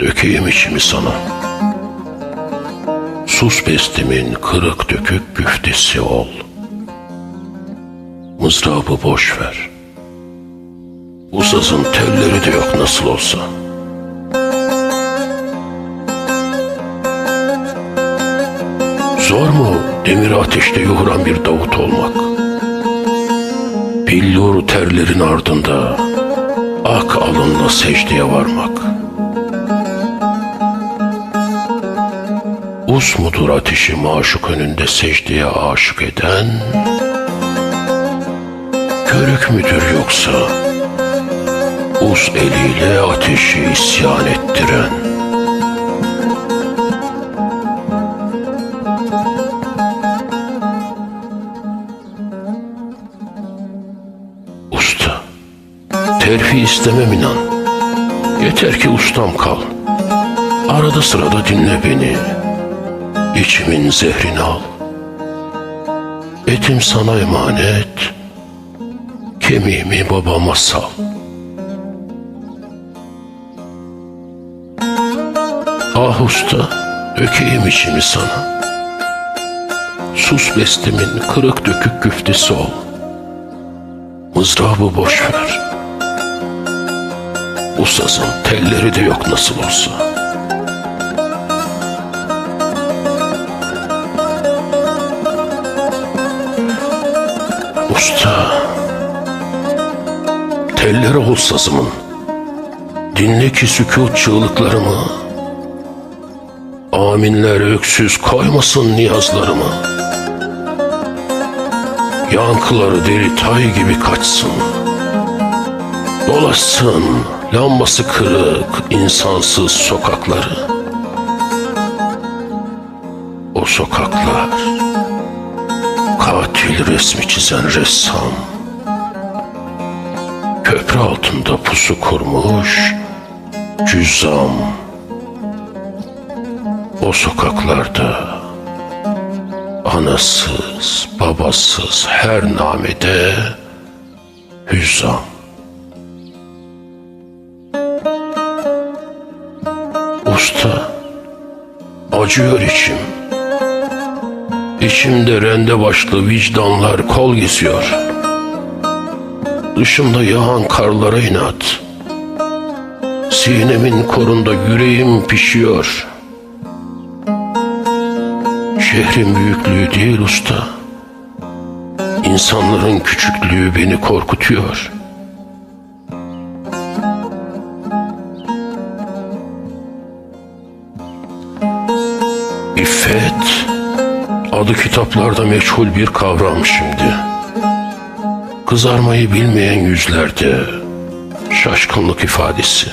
Dökeyim içimi sana. Sus bestimin kırık dökük güftesi ol. Mızrabı boş ver. Bu sazın telleri de yok nasıl olsa. Zor mu demir ateşte yoğuran bir Davut olmak? Billur terlerin ardında ak alınla secdeye varmak. Us mudur ateşi maşuk önünde secdeye aşık eden? Körük müdür yoksa us eliyle ateşi isyan ettiren? Terfi istemem inan. Yeter ki ustam kal. Arada sırada dinle beni. İçimin zehrini al. Etim sana emanet. Kemiğimi babama sal. Ah usta, dökeyim içimi sana. Sus bestimin kırık dökük güftesi ol. Mızrabı boş ver. Bu sazın telleri de yok nasıl olsa. Usta, telleri ol sazımın. Dinle ki sükut çığlıklarımı. Aminler öksüz koymasın niyazlarımı. Yankıları deli tay gibi kaçsın. Dolaşsın lambası kırık insansız sokakları. O sokaklar katil resmi çizen ressam. Köprü altında pusu kurmuş cüzzam. O sokaklarda anasız, babasız her namede hüzzam. Usta, acıyor içim. İçimde rende başlı vicdanlar kol geziyor. Dışımda yağan karlara inat. Sinemin korunda yüreğim pişiyor. Şehrin büyüklüğü değil usta. İnsanların küçüklüğü beni korkutuyor. İffet, adı kitaplarda meçhul bir kavram şimdi. Kızarmayı bilmeyen yüzlerde şaşkınlık ifadesi.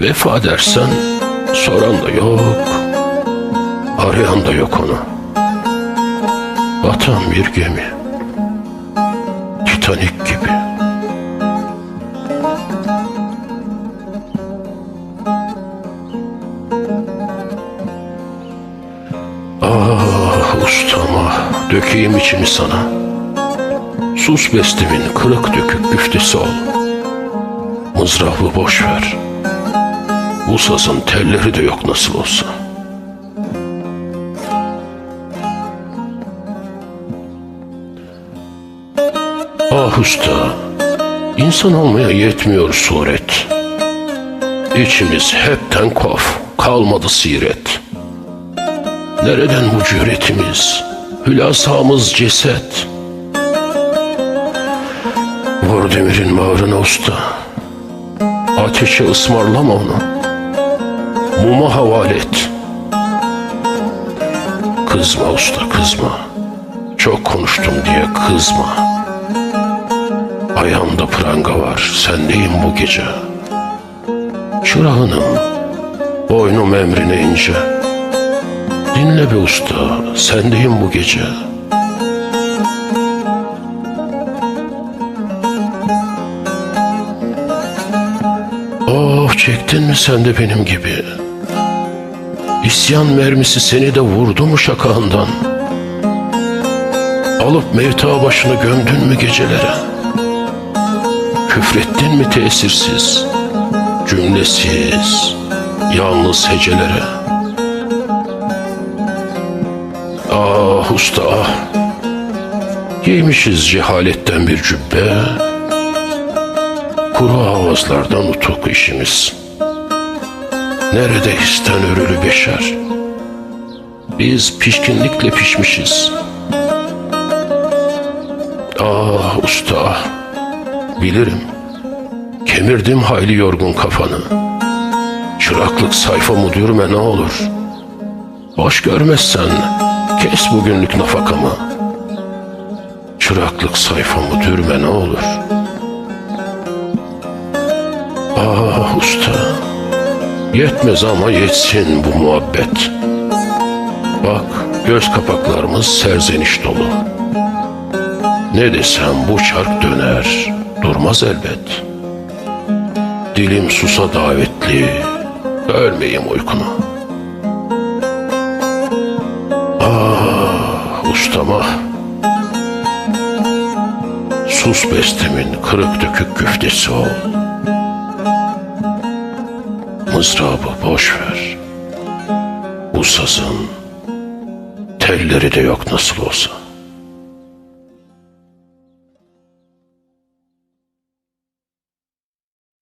Vefa dersen soran da yok, arayan da yok onu. Batan bir gemi, Titanik gibi. Dökeyim içimi sana. Sus bestimin kırık dökük güftesi ol. Mızrabı boş ver. Bu sazın telleri de yok nasıl olsa. Ah usta, insan olmaya yetmiyor suret. İçimiz hepten kof, kalmadı siret. Nereden bu cüretimiz, hülasamız ceset? Vur demirin bağrına usta, ateşe ısmarlama onu, muma havale et. Kızma usta kızma, çok konuştum diye kızma. Ayağımda pranga var, sendeyim bu gece. Çırağınım, boynum emrine ince. Dinle be usta, sendeyim bu gece. Oh çektin mi sen de benim gibi? İsyan mermisi seni de vurdu mu şakağından? Alıp mevta başını gömdün mü gecelere? Küfrettin mi tesirsiz? Cümle çaresiz, yalnız hecelere. Ah usta giymişiz cehaletten bir cübbe, kuru avazlardan utuk işimiz. Nerede histen örülü beşer, biz pişkinlikle pişmişiz. Ah usta bilirim. Kemirdim hayli yorgun kafanı. Çıraklık sayfa müdürüme ne olur? Boş görmezsen kes bugünlük nafakamı. Çıraklık sayfa müdürüme ne olur? Ah usta, yetmez ama yetsin bu muhabbet. Bak göz kapaklarımız serzeniş dolu. Ne desem bu çark döner, durmaz elbet. Dilim susa davetli, ölmeyeyim uykunu. Ah ustama, sus bestemin kırık dökük güftesi ol. Mızrabı boş ver, bu sazın telleri de yok nasıl olsa.